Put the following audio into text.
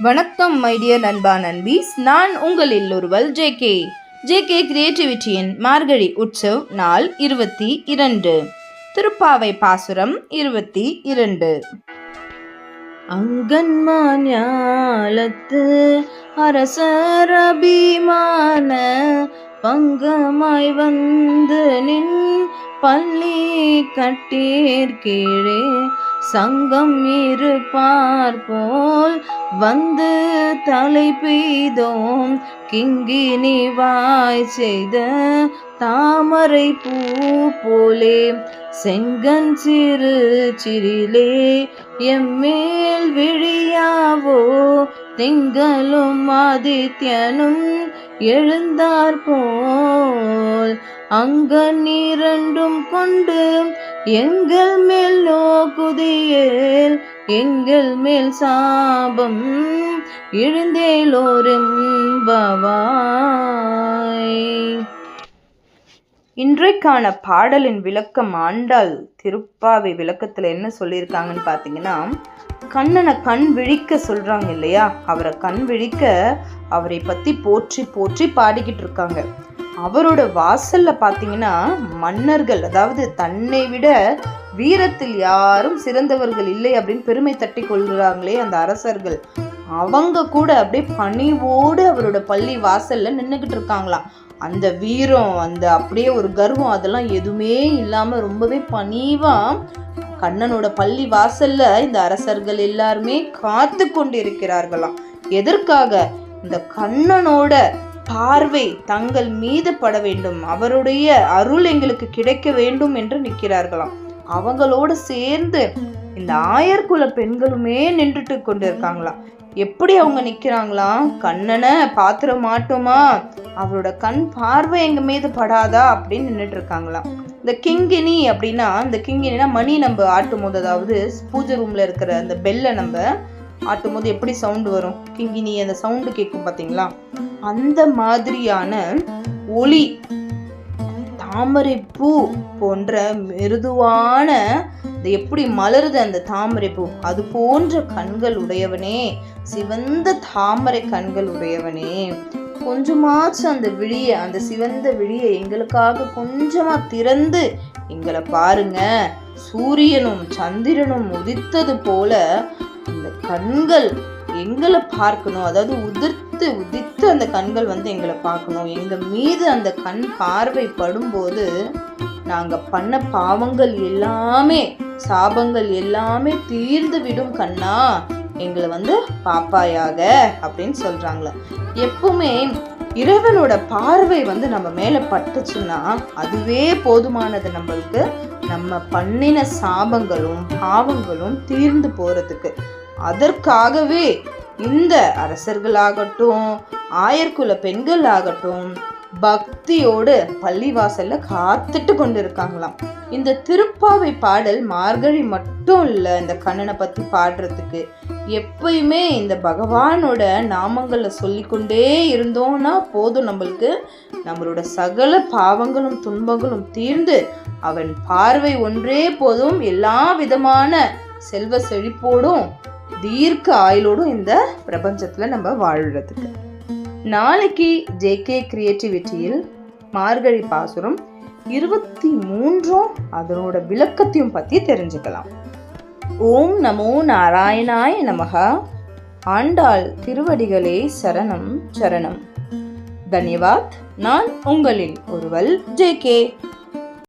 வணக்கம் my dear நண்பா நண்பீஸ். நான் உங்களில் ஒருவல் ஜே கே கிரியேட்டிவிட்டியின் மார்கழி உற்சவ் நாள் இருபத்தி இரண்டு. திருப்பாவை பாசுரம் இருபத்தி இரண்டு. அங்கன்மாஞாலத்து அரசர் அபிமான பங்கமாய் வந்து நின் பள்ளி கட்டீர் கீழே சங்கம் இருப்பார் போல் வந்து தலை பெய்தோம் கிங்கினி வாய் செய்த தாமரை பூ போலே செங்கன் சிறு சிறிலே எம்மேல் விழியாவோ திங்களும் ஆதித்யனும் எழுந்தார் போல். அங்கன் இரண்டும் கொண்டு எங்கள் மேல் நோக்குதியேல் எங்கள் மேல் சாபம் எழுந்தேலோரெம்பவாய் இன்றைக்கான பாடலின் விளக்கம் ஆண்டாள் திருப்பாவை விளக்கத்தில் என்ன சொல்லியிருக்காங்கன்னு பார்த்தீங்கன்னா கண்ணனை கண் விழிக்க சொல்கிறாங்க இல்லையா? அவரை கண் விழிக்க அவரை பற்றி போற்றி போற்றி பாடிக்கிட்டு இருக்காங்க. அவரோட வாசல்ல பார்த்தீங்கன்னா மன்னர்கள் அதாவது தன்னை விட வீரத்தில் யாரும் சிறந்தவர்கள் இல்லை அப்படின்னு பெருமை தட்டி கொள்கிறாங்களே அந்த அரசர்கள். அவங்க கூட அப்படியே பணிவோடு அவரோட பள்ளி வாசல்ல நின்றுக்கிட்டு இருக்காங்களாம். அந்த வீரம் அந்த அப்படியே ஒரு கர்வம் அதெல்லாம் எதுவுமே இல்லாமல் ரொம்பவே பணிவாக கண்ணனோட பள்ளி வாசல்ல இந்த அரசர்கள் எல்லாருமே காத்து கொண்டு இருக்கிறார்களாம் எதற்காக? இந்த கண்ணனோட பார்வை தங்கள் மீது பட வேண்டும். அவருடைய அருள் எங்களுக்கு கிடைக்க வேண்டும் என்று நிற்கிறார்களாம். அவங்களோட சேர்ந்து இந்த ஆயர்குல பெண்களுமே நின்றுட்டு கொண்டு இருக்காங்களாம் எப்படி அவங்க நிக்கிறாங்களாம் கண்ணனை பாத்திர மாட்டோமா? அவரோட கண் பார்வை எங்க மீது படாதா? அப்படின்னு நின்றுட்டு இருக்காங்களாம் இந்த கிங்கினி அப்படின்னா இந்த கிங்கினா மணி நம்ம ஆட்டும் போது அதாவது பூஜை ரூம்ல இருக்கிற அந்த பெல்லை நம்ம ஆட்டும் போது எப்படி சவுண்டு வரும்? கிங்கினி அந்த சவுண்டு கேட்கும் பார்த்தீங்களா அந்த மாதிரியான ஒளி தாமரை பூ போன்ற மிருதுவான எப்படி மலருது அந்த தாமரை பூ அது போன்ற கண்கள் உடையவனே சிவந்த தாமரை கண்கள் உடையவனே. கொஞ்சமாச்சும் அந்த விழிய அந்த சிவந்த விழிய எங்களுக்காக கொஞ்சமா திறந்து எங்களை பாருங்க. சூரியனும் சந்திரனும் உதித்தது போல அந்த கண்கள் எங்களை பார்க்கணும். அதாவது உதிர்த்து உதித்து அந்த கண்கள் வந்து எங்களை பார்க்கணும். எங்கள் மீது அந்த கண் பார்வை படும்போது நாங்கள் பண்ண பாவங்கள் எல்லாமே சாபங்கள் எல்லாமே தீர்ந்து விடும் கண்ணா எங்களை வந்து பாப்பாயாக அப்படின்னு சொல்கிறாங்களே எப்பவுமே இறைவனோட பார்வை வந்து நம்ம மேலே பட்டுச்சுன்னா அதுவே போதுமானது நம்மளுக்கு. நம்ம பண்ணின சாபங்களும் பாவங்களும் தீர்ந்து போறதுக்கு அதற்காகவே இந்த அரசர்களாகட்டும் ஆயர்குல பெண்கள் ஆகட்டும் பக்தியோடு பள்ளிவாசல்ல காத்துட்டு கொண்டு இருக்காங்களாம் இந்த திருப்பாவை பாடல் மார்கழி மட்டும் இல்லை இந்த கண்ணனை பத்தி பாடுறதுக்கு. எப்பயுமே இந்த பகவானோட நாமங்களை சொல்லிக்கொண்டே இருந்தோம்னா போதும் நம்மளுக்கு. நம்மளோட சகல பாவங்களும் துன்பங்களும் தீர்ந்து அவன் பார்வை ஒன்றே போதும். எல்லா விதமான செல்வ செழிப்போடும் தீர்க்க ஆயுளோடும் இந்த பிரபஞ்சத்தில் நம்ம வாழ்கிறதுக்கு நாளைக்கு ஜேகே கிரியேட்டிவிட்டியில் மார்கழி பாசுரம் இருபத்தி மூன்றும் அதனோட விளக்கத்தையும் பற்றி தெரிஞ்சுக்கலாம். ஓம் நமோ நாராயணாய நமகா. ஆண்டாள் திருவடிகளே சரணம் சரணம். தன்யவாத். நான் உங்களில் ஒருவல் ஜேகே